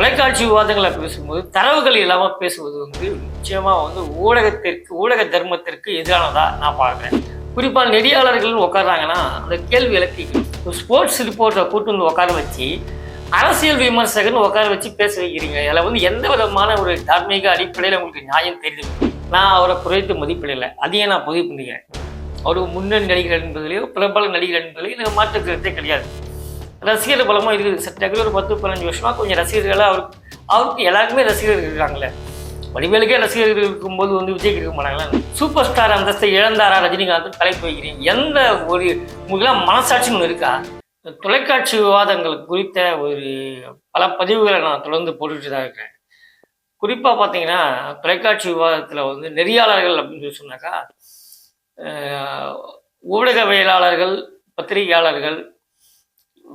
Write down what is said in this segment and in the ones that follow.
தொலைக்காட்சி விவாதங்களை பேசும்போது தரவுகள் இல்லாமல் பேசுவது வந்து நிச்சயமாக வந்து ஊடகத்திற்கு ஊடக தர்மத்திற்கு எதிரானதா நான் பார்க்குறேன். குறிப்பாக நெறியாளர்கள் உட்கார்றாங்கன்னா அந்த கேள்வி இலக்கி ஸ்போர்ட்ஸ் ரிப்போர்ட்டை கூட்டு வந்து உட்கார வச்சு அரசியல் விமர்சகர்னு உட்கார வச்சு பேச வைக்கிறீங்க. அதில் வந்து எந்த விதமான ஒரு தார்மீக அடிப்படையில் உங்களுக்கு நியாயம் தெரியுது? நான் அவரை குறைத்து மதிப்பிடலை. அதையே நான் பதிவு பண்ணிக்கிறேன் அவர் முன்னணி நடிகர் என்பதிலேயோ பிரபல நடிகர் என்பதிலேயோ எனக்கு மாற்று கருத்தே கிடையாது. ரசிகர் பலமாக இருக்குது. சட்டக்கு ஒரு பத்து பதினஞ்சு வருஷமாக கொஞ்சம் ரசிகர்களாக அவருக்கு அவருக்கு எல்லாருக்குமே ரசிகர்கள் இருக்காங்களே. வடிவேலுக்கே ரசிகர்கள் இருக்கும்போது வந்து விஜய் இருக்க மாட்டாங்களா? சூப்பர் ஸ்டார் அந்தஸ்தை இழந்தாரா ரஜினிகாந்த்? தலைப்பு வைக்கிறீங்க எந்த ஒரு உங்களுக்குலாம் மனசாட்சின்னு ஒன்று இருக்கா? தொலைக்காட்சி விவாதங்கள் குறித்த ஒரு பல பதிவுகளை நான் தொடர்ந்து போட்டுட்டு தான் இருக்கிறேன். குறிப்பாக பார்த்தீங்கன்னா தொலைக்காட்சி விவாதத்தில் வந்து நெறியாளர்கள் அப்படின்னு சொல்லி சொன்னாக்கா ஊடகவியலாளர்கள் பத்திரிகையாளர்கள்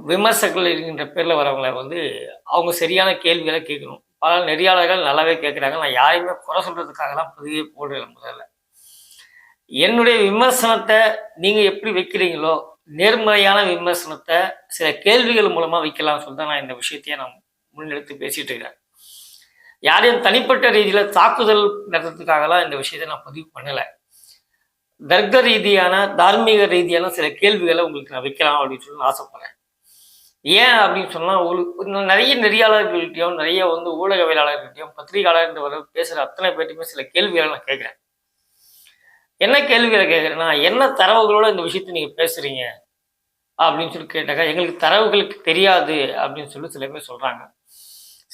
விமர்சகர்கள் என்கின்ற பேரில் வரவங்களை வந்து அவங்க சரியான கேள்விகளை கேட்கணும். பல நெறியாளர்கள் நல்லாவே கேட்குறாங்க. நான் யாரையுமே குறை சொல்கிறதுக்காகலாம் பதிவே போடுறேன் முதல்ல. என்னுடைய விமர்சனத்தை நீங்கள் எப்படி வைக்கிறீங்களோ நேர்மறையான விமர்சனத்தை சில கேள்விகள் மூலமாக வைக்கலாம்னு சொல்லி தான் நான் இந்த விஷயத்தையே நான் முன்னெடுத்து பேசிகிட்டு இருக்கிறேன். யாரையும் தனிப்பட்ட ரீதியில் தாக்குதல் நடத்துறதுக்காகலாம் இந்த விஷயத்தை நான் பதிவு பண்ணலை. தர்க்க ரீதியான தார்மீக ரீதியான சில கேள்விகளை உங்களுக்கு நான் வைக்கலாம் அப்படின்னு சொல்லி நான் ஆசைப்படுறேன். ஏன் அப்படின்னு சொன்னால் ஒரு நிறைய நெறியாளர்கள்ட்டையும் நிறைய வந்து ஊடகவியலாளர்கள்ட்டையும் பத்திரிகையாளர்கள் பேசுகிற அத்தனை பேர்ட்டையுமே சில கேள்விகளை நான் கேட்குறேன். என்ன கேள்விகளை கேட்குறேன்னா என்ன தரவுகளோட இந்த விஷயத்தை நீங்கள் பேசுகிறீங்க அப்படின்னு சொல்லி கேட்டாக்கா எங்களுக்கு தரவுகளுக்கு தெரியாது அப்படின்னு சொல்லி சில பேர் சொல்கிறாங்க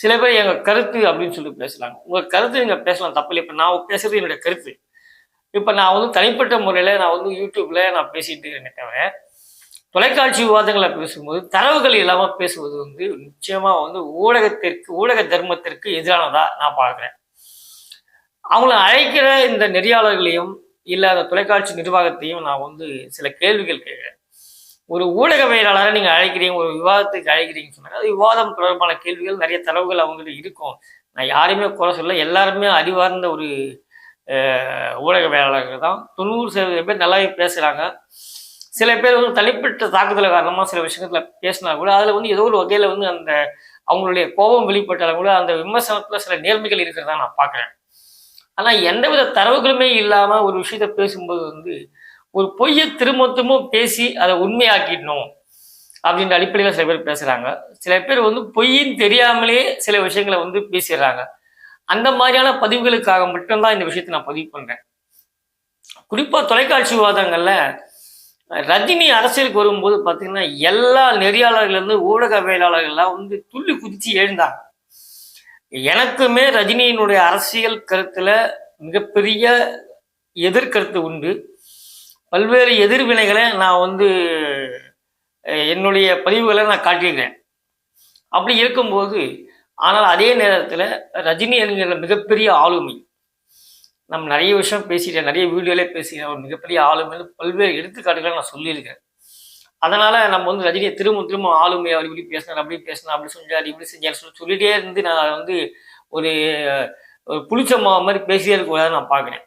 சில பேர் எங்கள் கருத்து அப்படின்னு சொல்லி பேசுகிறாங்க உங்கள் கருத்து நீங்கள் பேசலாம் தப்பில்லை இப்போ நான் பேசுறது என்னுடைய கருத்து. இப்போ நான் வந்து தனிப்பட்ட முறையில் நான் வந்து யூடியூப்பில் நான் பேசிகிட்டு இருக்கேன் தவிர தொலைக்காட்சி விவாதங்களை பேசும்போது தரவுகள் இல்லாமல் பேசுவது வந்து நிச்சயமாக வந்து ஊடகத்திற்கு ஊடக தர்மத்திற்கு எதிரானதா நான் பார்க்குறேன். அவங்கள அழைக்கிற இந்த நெறியாளர்களையும் இல்லை அந்த தொலைக்காட்சி நிர்வாகத்தையும் நான் வந்து சில கேள்விகள் கேட்குறேன். ஒரு ஊடகவியலாளரை நீங்கள் அழைக்கிறீங்க ஒரு விவாதத்துக்கு அழைக்கிறீங்கன்னு சொன்னாங்க அது விவாதம் தொடர்பான கேள்விகள் நிறைய தரவுகள் அவங்களுக்கு இருக்கும். நான் யாருமே குறை சொல்ல எல்லாருமே அறிவார்ந்த ஒரு ஊடகவியலாளர்கள் தான். தொண்ணூறு சதவீதம் பேர் நல்லாவே பேசுகிறாங்க சில பேர் வந்து தனிப்பட்ட தாக்குதல் காரணமாக சில விஷயத்தில் பேசினா கூட அதில் வந்து ஏதோ ஒரு வகையில் வந்து அந்த அவங்களுடைய கோபம் வெளிப்பட்டாலும் கூட அந்த விமர்சனத்தில் சில நேர்மைகள் இருக்கிறதா நான் பார்க்குறேன். ஆனால் எந்தவித தரவுகளுமே இல்லாமல் ஒரு விஷயத்த பேசும்போது வந்து ஒரு பொய்யை திரும்ப திரும்ப பேசி அதை உண்மையாக்கிடணும் அப்படின்ற அடிப்படையில் சில பேர் பேசுகிறாங்க சில பேர் வந்து பொய்ன்னு தெரியாமலே சில விஷயங்களை வந்து பேசிடுறாங்க. அந்த மாதிரியான பதிவுகளுக்காக மட்டும்தான் இந்த விஷயத்தை நான் பதிவு பண்ணுறேன் குறிப்பாக தொலைக்காட்சி விவாதங்களில் ரஜினி அரசியலுக்கு வரும்போது பார்த்தீங்கன்னா எல்லா நெறியாளர்கள்லேருந்து ஊடகவியலாளர்கள்லாம் வந்து துள்ளி குதித்து எழுந்தாங்க. எனக்குமே ரஜினியினுடைய அரசியல் கருத்தில் மிகப்பெரிய எதிர்கருத்து உண்டு. பல்வேறு எதிர்வினைகளை நான் வந்து என்னுடைய பதிவுகளை நான் காட்டியிருக்கிறேன். அப்படி இருக்கும்போது ஆனால் அதே நேரத்தில் ரஜினி என்கிற மிகப்பெரிய ஆளுமை நம்ம நிறைய விஷயம் பேசிட்டேன் நிறைய வீடியோலே பேசிக்கிறேன் ஒரு மிகப்பெரிய ஆளுமைன்னு பல்வேறு எடுத்துக்காட்டுகளை நான் சொல்லியிருக்கேன். அதனால நம்ம வந்து ரஜினியை திரும்ப திரும்ப ஆளுமையை அவர் இப்படி பேசினார் அப்படி பேசினார் அப்படி செஞ்சார் இப்படி செஞ்சார் சொல்லி சொல்லிட்டே இருந்து நான் வந்து ஒரு ஒரு புளிச்ச மாதிரி பேசியே இருக்கக்கூடாது நான் பார்க்குறேன்.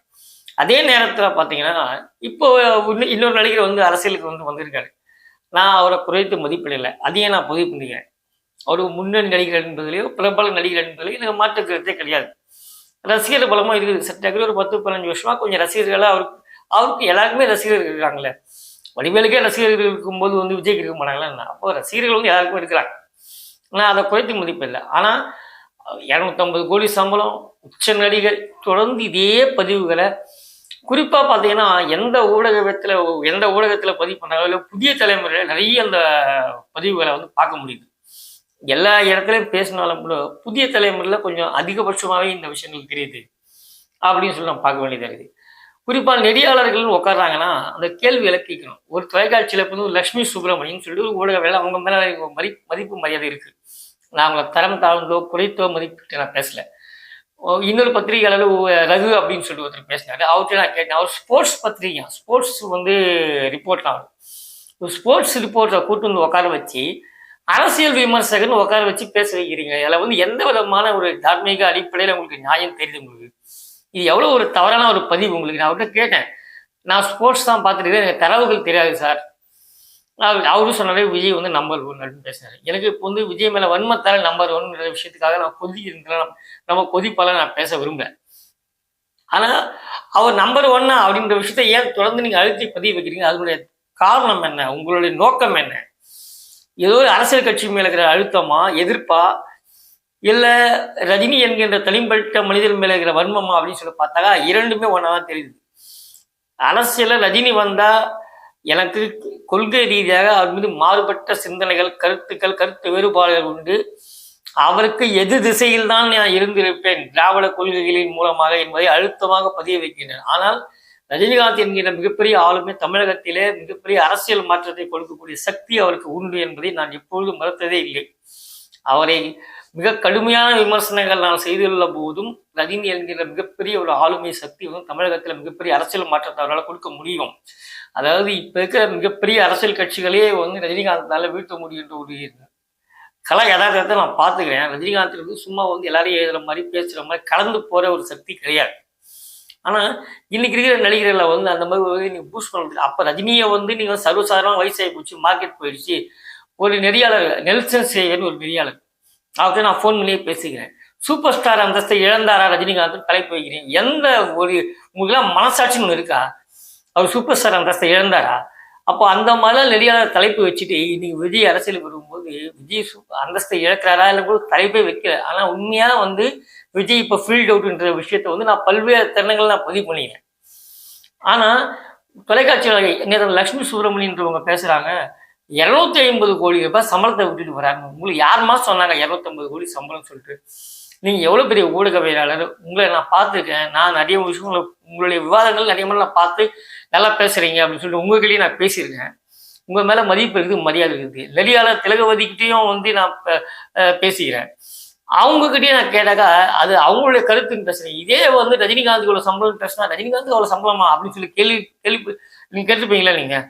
அதே நேரத்தில் பார்த்தீங்கன்னா இப்போ இன்னொரு நடிகர் வந்து அரசியலுக்கு வந்து வந்திருக்காரு. நான் அவரை குறைத்து மதிப்பிடலை. அதையே நான் பதிவு பண்ணிக்கிறேன். அவர் முன்னணி நடிகர் என்பதிலேயோ பிரபல நடிகர் என்பதிலேயோ எனக்கு மாற்று கருத்தே கிடையாது. ரசிகர் பலமாக இருக்குது. சட்டக்கு ஒரு பத்து பதினஞ்சு வருஷமாக கொஞ்சம் ரசிகர்களாக அவருக்கு அவருக்கு எல்லாருக்குமே ரசிகர்கள் இருக்காங்களே. வடிவேலுக்கே ரசிகர்கள் இருக்கும்போது வந்து விஜய்க்கு இருக்க மாட்டாங்களா? அப்போ ரசிகர்கள் வந்து எல்லாருக்கும் இருக்கிறாங்க. நான் அதை குறைத்து மதிப்பில்லை. ஆனால் இரநூத்தம்பது கோடி சம்பளம் உச்ச நடிகர் தொடர்ந்து இதே பதிவுகளை குறிப்பாக பார்த்தீங்கன்னா எந்த ஊடகத்தில் எந்த ஊடகத்தில் பதிவு பண்ணாலும் இல்லை புதிய தலைமுறையில் நிறைய அந்த பதிவுகளை வந்து பார்க்க முடியுது. எல்லா இடத்துலையும் பேசினாலும் கூட புதிய தலைமுறையில் கொஞ்சம் அதிகபட்சமாகவே இந்த விஷயங்கள் தெரியுது அப்படின்னு சொல்லி நம்ம பார்க்க வேண்டியதாக இருக்குது. குறிப்பாக நெறியாளர்கள் உட்கார்றாங்கன்னா அந்த கேள்விகளை கேட்கணும். ஒரு தொலைக்காட்சியில் வந்து லக்ஷ்மி சுப்பிரமணியன் சொல்லிட்டு ஒரு ஊடக வேலை அவங்க மேலே மதி மதிப்பு மரியாதை இருக்குது நான் அவங்களை தரம் தாழ்ந்தோ குறைத்தோ மதிப்பிட்டு நான் பேசல. இன்னொரு பத்திரிகையாளர் ரகு அப்படின்னு சொல்லிட்டு ஒருத்தர் பேசினாரு. அவர்கிட்ட நான் கேட்டேன். அவர் ஸ்போர்ட்ஸ் பத்திரிகை ஸ்போர்ட்ஸ் வந்து ரிப்போர்ட் அவர் ஒரு ஸ்போர்ட்ஸ் ரிப்போர்ட்டை கூட்டு வந்து உட்கார வச்சு அரசியல் விமர்சகர்னு உட்கார வச்சு பேச வைக்கிறீங்க. அதில் வந்து எந்த விதமான ஒரு தார்மீக அடிப்படையில் உங்களுக்கு நியாயம் தெரியுது உங்களுக்கு? இது எவ்வளோ ஒரு தவறான ஒரு பதிவு உங்களுக்கு? நான் அவர்கிட்ட கேட்டேன். நான் ஸ்போர்ட்ஸ் தான் பார்த்துட்டு எனக்கு தரவுகள் தெரியாது சார். அவரும் சொன்னாலே விஜய் வந்து நம்பர் ஒன் அப்படின்னு பேசினாரு. எனக்கு இப்போ வந்து விஜய் மேலே வன்மத்தால் நம்பர் ஒன்ன்ற விஷயத்துக்காக நான் கொதிக்கிறேன் நம்ம கொதிப்பால நான் பேச விரும்பல. ஆனால் அவர் நம்பர் ஒன்னா அப்படின்ற விஷயத்த ஏன் தொடர்ந்து நீங்கள் அழுத்தி பதிவு வைக்கிறீங்க? அதனுடைய காரணம் என்ன? உங்களுடைய நோக்கம் என்ன? ஏதோ ஒரு அரசியல் கட்சி மேல இருக்கிற அழுத்தமா எதிர்ப்பா இல்ல ரஜினி என்கின்ற தனிப்பட்ட மனிதர் மேல இருக்கிற வன்மமா அப்படின்னு சொல்லி பார்த்தாக்கா இரண்டுமே ஒன்னாதான் தெரியுது. அரசியல ரஜினி வந்தா எனக்கு கொள்கை ரீதியாக அவர் மீது மாறுபட்ட சிந்தனைகள் கருத்துக்கள் கருத்து வேறுபாடுகள் உண்டு. அவருக்கு எது திசையில் தான் நான் இருந்திருப்பேன் திராவிட கொள்கைகளின் மூலமாக என்பதை அழுத்தமாக பதிய வைக்கின்றேன். ஆனால் ரஜினிகாந்த் என்கிற மிகப்பெரிய ஆளுமை தமிழகத்திலே மிகப்பெரிய அரசியல் மாற்றத்தை கொடுக்கக்கூடிய சக்தி அவருக்கு உண்டு என்பதை நான் எப்பொழுதும் மறுத்ததே இல்லை. அவரை மிக கடுமையான விமர்சனங்கள் நான் செய்துள்ள போதும் ரஜினி என்கிற மிகப்பெரிய ஒரு ஆளுமை சக்தி வந்து தமிழகத்தில் மிகப்பெரிய அரசியல் மாற்றத்தை அவரால் கொடுக்க முடியும். அதாவது இப்போ இருக்கிற மிகப்பெரிய அரசியல் கட்சிகளே வந்து ரஜினிகாந்தால வீழ்த்த முடியுன்ற ஒரு கலை யதார்த்தத்தை நான் பார்த்துக்கிறேன். ரஜினிகாந்த் வந்து சும்மா வந்து எல்லாரையும் எழுதுற மாதிரி பேசுகிற மாதிரி கலந்து போகிற ஒரு சக்தி கிடையாது. ஆனால் இன்னைக்கு இருக்கிற நடிகர்களை வந்து அந்த மாதிரி வந்து நீங்க பூஸ்ட் பண்ணுறது அப்போ ரஜினியை வந்து நீங்கள் சர்வசாதாரணமாக வயசாகி போச்சு மார்க்கெட் போயிடுச்சு. ஒரு நெறியாளர் நெல்சன் சேகர்னு ஒரு நெறியாளர். அவர்கிட்ட நான் ஃபோன் பண்ணியே பேசிக்கிறேன். சூப்பர் ஸ்டார் அந்தஸ்தை இழந்தாரா ரஜினிகாந்த் தலைப்பு வைக்கிறேன். எந்த ஒரு உங்களுக்குலாம் மனசாட்சின்னு ஒன்று இருக்கா? அவர் சூப்பர் ஸ்டார் அந்தஸ்தை இழந்தாரா? அப்போ அந்த மாதிரிலாம் நெறியாளர் தலைப்பு வச்சுட்டு இன்னைக்கு விஜய் அரசியலுக்கு வரும்போது விஜய் சூப்பர் அந்தஸ்தை இழக்கிறாரா? இல்லை கூட தலைப்பே வைக்கல. ஆனால் உண்மையாக வந்து விஜய் இப்போ ஃபீல்ட் அவுட்ன்ற விஷயத்த வந்து நான் பல்வேறு தருணங்கள் நான் பதிவு பண்ணிக்கிறேன். ஆனால் தொலைக்காட்சியில் நேரம் லக்ஷ்மி சுப்பிரமணியன்றவங்க பேசுகிறாங்க இரநூத்தி ஐம்பது கோடி ரூபாய் சம்பளத்தை விட்டுட்டு வராங்க. உங்களுக்கு யாருமா சொன்னாங்க இரநூத்தம்பது கோடி சம்பளம் சொல்லிட்டு? நீங்கள் எவ்வளோ பெரிய ஊடகவியலாளர்? உங்களை நான் பார்த்துருக்கேன். நான் நிறைய விஷயங்களை உங்களுடைய விவாதங்கள் நிறைய முறை நான் பார்த்து நல்லா பேசுகிறீங்க அப்படின்னு சொல்லிட்டு உங்ககிட்டயே நான் பேசியிருக்கேன். உங்கள் மேலே மதிப்பு இருக்குது மரியாதை இருக்குது. லலியால திலகவதிக்கிட்டையும் வந்து நான் பேசிக்கிறேன். அவங்ககிட்டயே நான் கேட்டாக்கா அது அவங்களுடைய கருத்துன்னு பிரச்சனை இதே வந்து ரஜினிகாந்த் இவ்வளோ சம்பளம் பிரச்சனை ரஜினிகாந்த் அவ்வளோ சம்பளமா அப்படின்னு சொல்லி கேள்வி கேள்வி நீங்கள் கேட்டிருப்பீங்களா நீங்கள்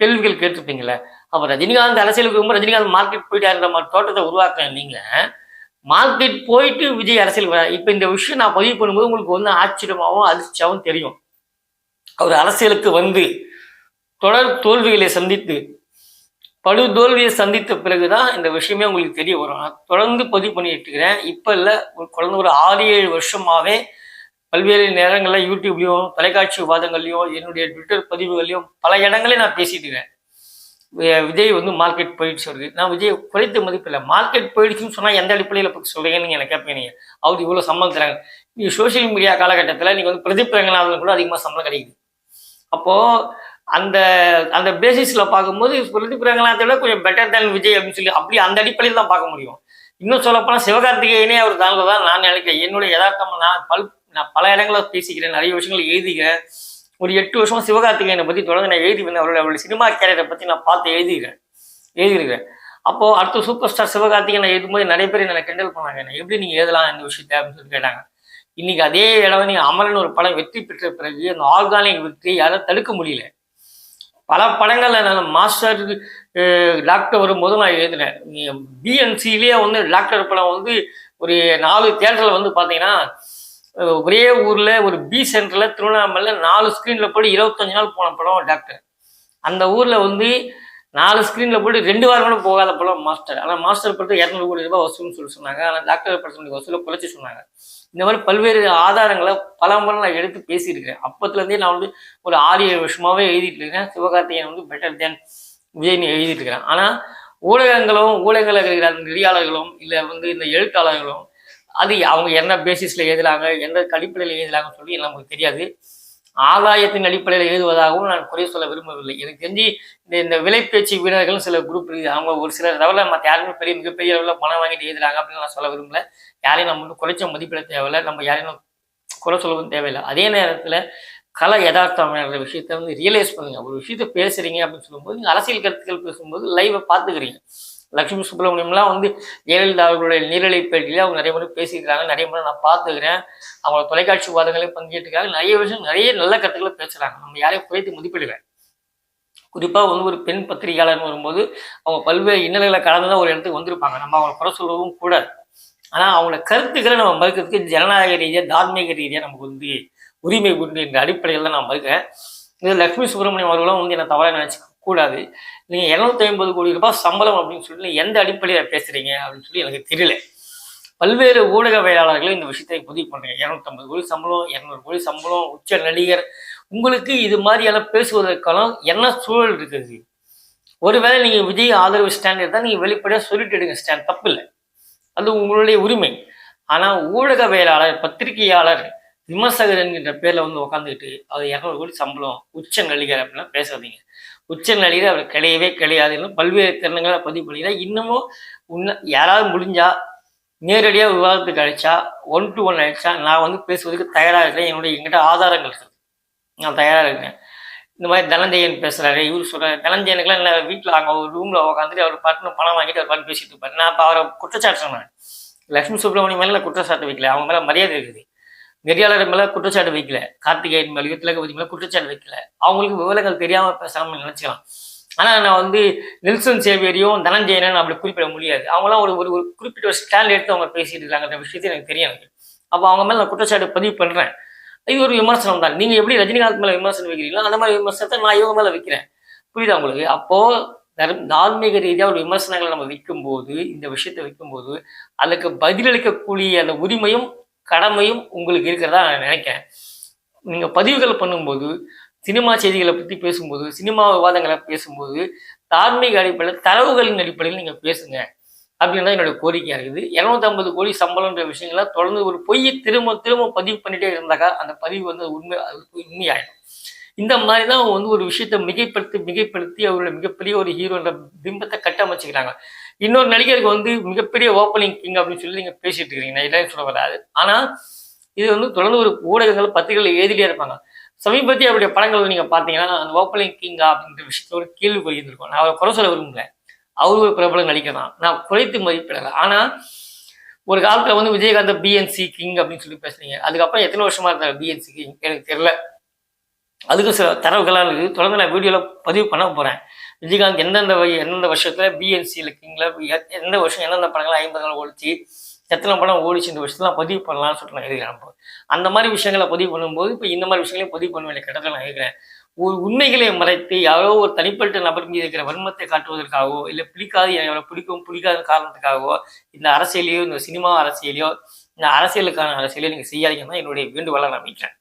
கேள்விகள் கேட்டிருப்பீங்களா? அப்போ ரஜினிகாந்த் அரசியலுக்கு ரொம்ப ரஜினிகாந்த் மார்க்கெட் போயிட்டாருன்ற மாதிரி தோட்டத்தை உருவாக்க நீங்க. மார்க்கெட் போயிட்டு விஜய் அரசியல் வர இப்போ இந்த விஷயம் நான் பதிவு பண்ணும்போது உங்களுக்கு வந்து ஆச்சரியமாகவும் அதிர்ச்சியாகவும் தெரியும். அவர் அரசியலுக்கு வந்து தொடர் தோல்விகளை சந்தித்து படு தோல்வியை சந்தித்த பிறகுதான் இந்த விஷயமே உங்களுக்கு தெரிய வரும். நான் தொடர்ந்து பதிவு பண்ணிட்டு இருக்கிறேன். இப்போ இல்லை ஒரு குழந்தை ஒரு ஆறு ஏழு வருஷமாகவே பல்வேறு நேரங்களில் யூடியூப்லேயும் தொலைக்காட்சி விவாதங்கள்லையும் என்னுடைய ட்விட்டர் பதிவுகள்லையும் பல இடங்களையும் நான் பேசிட்டு இருக்கிறேன். விஜய் வந்து மார்க்கெட் போயிடுச்சு வருது நான் விஜய் குறைத்த மதிப்பில்லை மார்க்கெட் போயிடுச்சுன்னு சொன்னால் எந்த அடிப்படையில் பற்றி சொல்கிறீங்கன்னு நீங்கள் எனக்கு கேட்பீங்க நீங்கள் அவர் இவ்வளோ சம்பளம் தராங்க. நீங்கள் சோஷியல் மீடியா காலகட்டத்தில் நீங்கள் வந்து பிரதீப் ரங்கநாதன் கூட அதிகமாக சம்பளம் கிடைக்குது. அப்போது அந்த அந்த பேசிஸில் பார்க்கும்போது பிரதீப் ரங்கநாத்தை விட கொஞ்சம் பெட்டர் தேன் விஜய் அப்படின்னு சொல்லி அப்படி அந்த அடிப்படையில் தான் பார்க்க முடியும். இன்னும் சொல்லப்போனால் சிவகார்த்திகேயனே அவர் தாங்க தான் நான் நினைக்கிறேன். என்னுடைய யதார்த்தம் நான் பல் நான் பல இடங்களில் பேசிக்கிறேன். நிறைய விஷயங்களை எழுதிக்கிறேன் ஒரு எட்டு வருஷம் சிவகார்த்திகேயனை பற்றி தொடர்ந்து நான் எழுதி வந்தேன் அவருடைய அவருடைய சினிமா கேரியரை பற்றி நான் பார்த்து எழுதிக்கிறேன் எழுதியிருக்கிறேன் அப்போ அடுத்த சூப்பர் ஸ்டார் சிவகார்த்திகேயனை எழுதும்போது நிறைய பேர் என்னை கிண்டல் பண்ணாங்க. என்ன எப்படி நீங்கள் எழுதலாம் இந்த விஷயத்த அப்படின்னு சொல்லி கேட்டாங்க. இன்னைக்கு அதே இடம் அமரன் ஒரு படம் வெற்றி பெற்ற பிறகு அந்த ஆர்கானிக் வெற்றி யாரும் தடுக்க முடியல. பல படங்கள்ல நான் மாஸ்டர் டாக்டர் வரும்போது நான் எழுதினேன். பிஎன்சிலேயே வந்து டாக்டர் படம் வந்து ஒரு நாலு தேட்டரில் வந்து பார்த்தீங்கன்னா ஒரே ஊர்ல ஒரு பி சென்டரில் திருவண்ணாமலையில் நாலு ஸ்க்ரீனில் போட்டு இருபத்தஞ்சு நாள் போன படம் டாக்டர். அந்த ஊரில் வந்து நாலு ஸ்க்ரீனில் போட்டு ரெண்டு வாரம் கூட போகாத படம் மாஸ்டர். ஆனால் மாஸ்டர் படத்தை இரநூறு கோடி ரூபாய் வசூல்னு சொல்லி சொன்னாங்க. ஆனால் டாக்டர் படத்தினுடைய வசூலை குறைச்சி சொன்னாங்க. இந்த மாதிரி பல்வேறு ஆதாரங்களை பல முறை நான் எடுத்து பேசியிருக்கிறேன் அப்பத்துலேருந்தே நான் வந்து ஒரு ஆறு ஏழு வருஷமாவே எழுதிட்டு இருக்கிறேன் சிவகார்த்திகேயன் வந்து பெட்டர் தேன் விஜய்னு எழுதிட்டு இருக்கிறேன் ஆனால் ஊடகங்களும் ஊடகங்கள் இருக்கிற நெறியாளர்களும் இல்லை வந்து இந்த எழுத்தாளர்களும் அது அவங்க என்ன பேசிஸில் எழுதுறாங்க எந்த அடிப்படையில் எழுதுறாங்கன்னு சொல்லி நமக்கு தெரியாது. ஆதாயத்தின் அடிப்படையில் எழுதுவதாகவும் நான் குறை சொல்ல விரும்பவில்லை. எனக்கு தெரிஞ்சு இந்த இந்த விலைப்பேச்சு வீரர்கள் சில குரூப் இருக்குது அவங்க ஒரு சிலர் தவிர மற்ற யாருமே பெரிய மிகப்பெரிய அளவில் பணம் வாங்கிட்டு எழுதுறாங்க அப்படின்னு நான் சொல்ல விரும்பல. யாரையும் நம்ம வந்து குறைச்ச மதிப்பிட தேவையில்லை. நம்ம யாரையும் குறை சொல்லவும் தேவையில்லை. அதே நேரத்தில் கலை யதார்த்தமான விஷயத்த வந்து ரியலைஸ் பண்ணுங்க. ஒரு விஷயத்த பேசுறீங்க அப்படின்னு சொல்லும்போது நீங்கள் அரசியல் கருத்துக்கள் பேசும்போது லைவை பார்த்துக்கிறீங்க. லட்சுமி சுப்பிரமணியம்லாம் வந்து ஜெயலலிதா அவர்களுடைய நீரலை பேட்டியில் அவங்க நிறைய முறை பேசியிருக்காங்க நிறைய முறை நான் பார்த்துக்கிறேன். அவங்க தொலைக்காட்சி வாதங்களே பங்கேற்றுக்காங்க நிறைய விஷயம் நிறைய நல்ல கருத்துக்களை பேசுகிறாங்க நம்ம யாரையும் குறைத்து மதிப்பிடுவேன் குறிப்பாக வந்து ஒரு பெண் பத்திரிகையாளர்னு வரும்போது அவங்க பல்வேறு இன்னல்களை கலந்து தான் ஒரு இடத்துக்கு வந்திருப்பாங்க. நம்ம அவங்களை குறை சொல்லவும் கூடாது. ஆனால் அவங்களோட கருத்துக்களை நம்ம மறுக்கிறதுக்கு ஜனநாயக ரீதியாக தார்மீக ரீதியாக நமக்கு வந்து உரிமை உண்டு என்ற அடிப்படையில் தான் நான் மறுக்கிறேன். இது லக்ஷ்மி சுப்பிரமணியம் அவர்களும் வந்து என்ன தவறாக நினச்சிக்கணும் கூடாது. நீங்கள் இரநூத்தி ஐம்பது கோடி ரூபாய் சம்பளம் அப்படின்னு சொல்லி எந்த அடிப்படையில் பேசுகிறீங்க அப்படின்னு சொல்லி எனக்கு தெரியல. பல்வேறு ஊடகவியலாளர்களும் இந்த விஷயத்தை பதிவு பண்ணுறீங்க இரநூத்தம்பது கோடி சம்பளம் இரநூறு கோடி சம்பளம் உச்ச நடிகர். உங்களுக்கு இது மாதிரியெல்லாம் பேசுவதற்கான என்ன சூழல் இருக்குது? ஒருவேளை நீங்கள் விஜய் ஆதரவு ஸ்டாண்ட் இருந்தால் நீங்கள் வெளிப்படையாக சொல்லிட்டு எடுங்க. ஸ்டாண்ட் தப்பு இல்லை அது உங்களுடைய உரிமை. ஆனால் ஊடகவியலாளர் பத்திரிகையாளர் விமர்சகர் என்கின்ற பேரில் வந்து உட்காந்துக்கிட்டு அது இரநூறு கோடி சம்பளம் உச்ச நடிகர் அப்படின்னா பேசாதீங்க. உச்ச நிலையில் அவர் கிடையவே கிடையாதுன்னு பல்வேறு திறனங்களை பதிவு பண்ணிக்கிறேன் இன்னமும் உன்ன யாராவது முடிஞ்சா நேரடியாக விவாதத்துக்கு அழைச்சா ஒன் டு ஒன் அழைச்சா நான் வந்து பேசுவதற்கு தயாராக இருக்கேன் என்னுடைய எங்கிட்ட ஆதாரங்கள் இருக்குது நான் தயாராக இருக்கேன் இந்த மாதிரி தனஞ்சயன் பேசுகிறாரு இவர் சொல்கிறாரு தனஞ்சயனுக்குலாம் இல்லை வீட்டில் அங்கே ஒரு ரூமில் உட்காந்துட்டு அவர் பாட்டு பணம் வாங்கிட்டு அவர் பாட்டு பேசிட்டு இருப்பார். நான் இப்போ அவரை குற்றச்சாட்டு சொன்னேன் லக்ஷ்மி சுப்ரமணியம் மேலே குற்றச்சாட்டு வைக்கல. அவங்க மேலே மரியாதை இருக்குது. நெறியாளர் மேலே குற்றச்சாட்டு வைக்கல. கார்த்திகேயன் மேலேயோ திலகபதி மேலே குற்றச்சாட்டு வைக்கல. அவங்களுக்கு விவரங்கள் தெரியாமல் பேசாமல் நினைச்சுக்கலாம். ஆனால் நான் வந்து நெல்சன் சேவியரையும் தனஞ்சயனன் அப்படி குறிப்பிட முடியாது. அவங்களாம் ஒரு ஒரு குறிப்பிட்ட ஒரு ஸ்டாண்ட் எடுத்து அவங்க பேசிட்டு இருக்காங்கன்ற விஷயத்தை எனக்கு தெரியும் எனக்கு. அப்போ அவங்க மேலே நான் குற்றச்சாட்டு பதிவு பண்ணுறேன் இது ஒரு விமர்சனம் தான். நீங்கள் எப்படி ரஜினிகாந்த் மேலே விமர்சனம் வைக்கிறீங்களோ அந்த மாதிரி விமர்சனத்தை நான் இவங்க மேலே வைக்கிறேன். புரியுதா உங்களுக்கு? அப்போது தர்ம தார்மீக ரீதியாக ஒரு விமர்சனங்களை நம்ம வைக்கும்போது இந்த விஷயத்தை வைக்கும்போது அதுக்கு பதிலளிக்கக்கூடிய அந்த உரிமையும் கடமையும் உங்களுக்கு இருக்கிறதா நான் நினைக்கிறேன். நீங்கள் பதிவுகள் பண்ணும்போது சினிமா செய்திகளை பற்றி பேசும்போது சினிமா விவாதங்களை பேசும்போது தார்மீக அடிப்படையில் தரவுகளின் அடிப்படையில் நீங்கள் பேசுங்க. அப்படின்னு தான் என்னோட கோரிக்கையாக இருக்குது. இரநூத்தம்பது கோடி சம்பளம்ன்ற விஷயங்கள்லாம் தொடர்ந்து ஒரு பொய்யை திரும்ப திரும்ப பதிவு பண்ணிட்டே இருந்தாக்கா அந்த பதிவு வந்து உண்மை அது உண்மையாயிடும். இந்த மாதிரி தான் வந்து ஒரு விஷயத்தை மிகைப்படுத்தி மிகைப்படுத்தி அவரோட மிகப்பெரிய ஒரு ஹீரோன்ற பிம்பத்தை கட்டமைச்சுக்கிறாங்க. இன்னொரு நடிகருக்கு வந்து மிகப்பெரிய ஓப்பனிங் கிங் அப்படின்னு சொல்லி நீங்கள் பேசிட்டு இருக்கிறீங்க. நான் இல்லைன்னு சொல்ல வராது. ஆனால் இது வந்து தொடர்ந்து ஒரு ஊடகங்கள் பத்திரிகைகள் எழுதிட்டே இருப்பாங்க. சமீபத்திய அவருடைய படங்கள் நீங்கள் பார்த்தீங்கன்னா அந்த ஓப்பனிங் கிங்கா அப்படின்ற விஷயத்துல ஒரு கேள்வி இருந்திருக்கும் நான் அவரை குறை சொல்ல விரும்பல அவரு ஒரு பிரபல நடிகர் தான். நான் குறைத்து மதிப்பிடலை. ஆனால் ஒரு காலத்தில் வந்து விஜயகாந்த் பிஎன்சி கிங் அப்படின்னு சொல்லி பேசுறீங்க அதுக்கப்புறம் எத்தனை வருஷமா இருந்தார் பிஎன்சி கிங் எனக்கு தெரியல. அதுக்கும் சில தரவுகளாக இருக்குது தொடர்ந்து நான் வீடியோவில் பதிவு பண்ண போகிறேன் விஜயகாந்த் எந்தெந்த வய- எந்தெந்த வருஷத்தில் பிஎன்சியில் இருக்கீங்களா எந்த வருஷம் எந்தெந்த படங்கள் ஐம்பது நாள் ஓடிச்சு எத்தனை படம் ஓடிச்சு இந்த வருஷத்துலாம் பதிவு பண்ணலாம்னு சொல்லிட்டு நான் எழுதுகிறேன் அந்த மாதிரி விஷயங்களை பதிவு பண்ணும்போது இப்போ இந்த மாதிரி விஷயங்களையும் பதிவு பண்ண வேண்டிய கட்டத்தில் நான் எழுதுகிறேன் ஒரு உண்மைகளை மறைத்து யாரோ ஒரு தனிப்பட்ட நபர் மீது இருக்கிற வன்மத்தை காட்டுவதற்காகவோ இல்லை பிடிக்காது எனக்கு பிடிக்கும் பிடிக்காத காரணத்துக்காகவோ இந்த அரசியலையோ இந்த சினிமா அரசியலையோ இந்த அரசியலுக்கான அரசியலையோ நீங்கள் செய்யாதீங்கன்னா என்னுடைய வேண்டுகோளை நான் வைக்கிறேன்.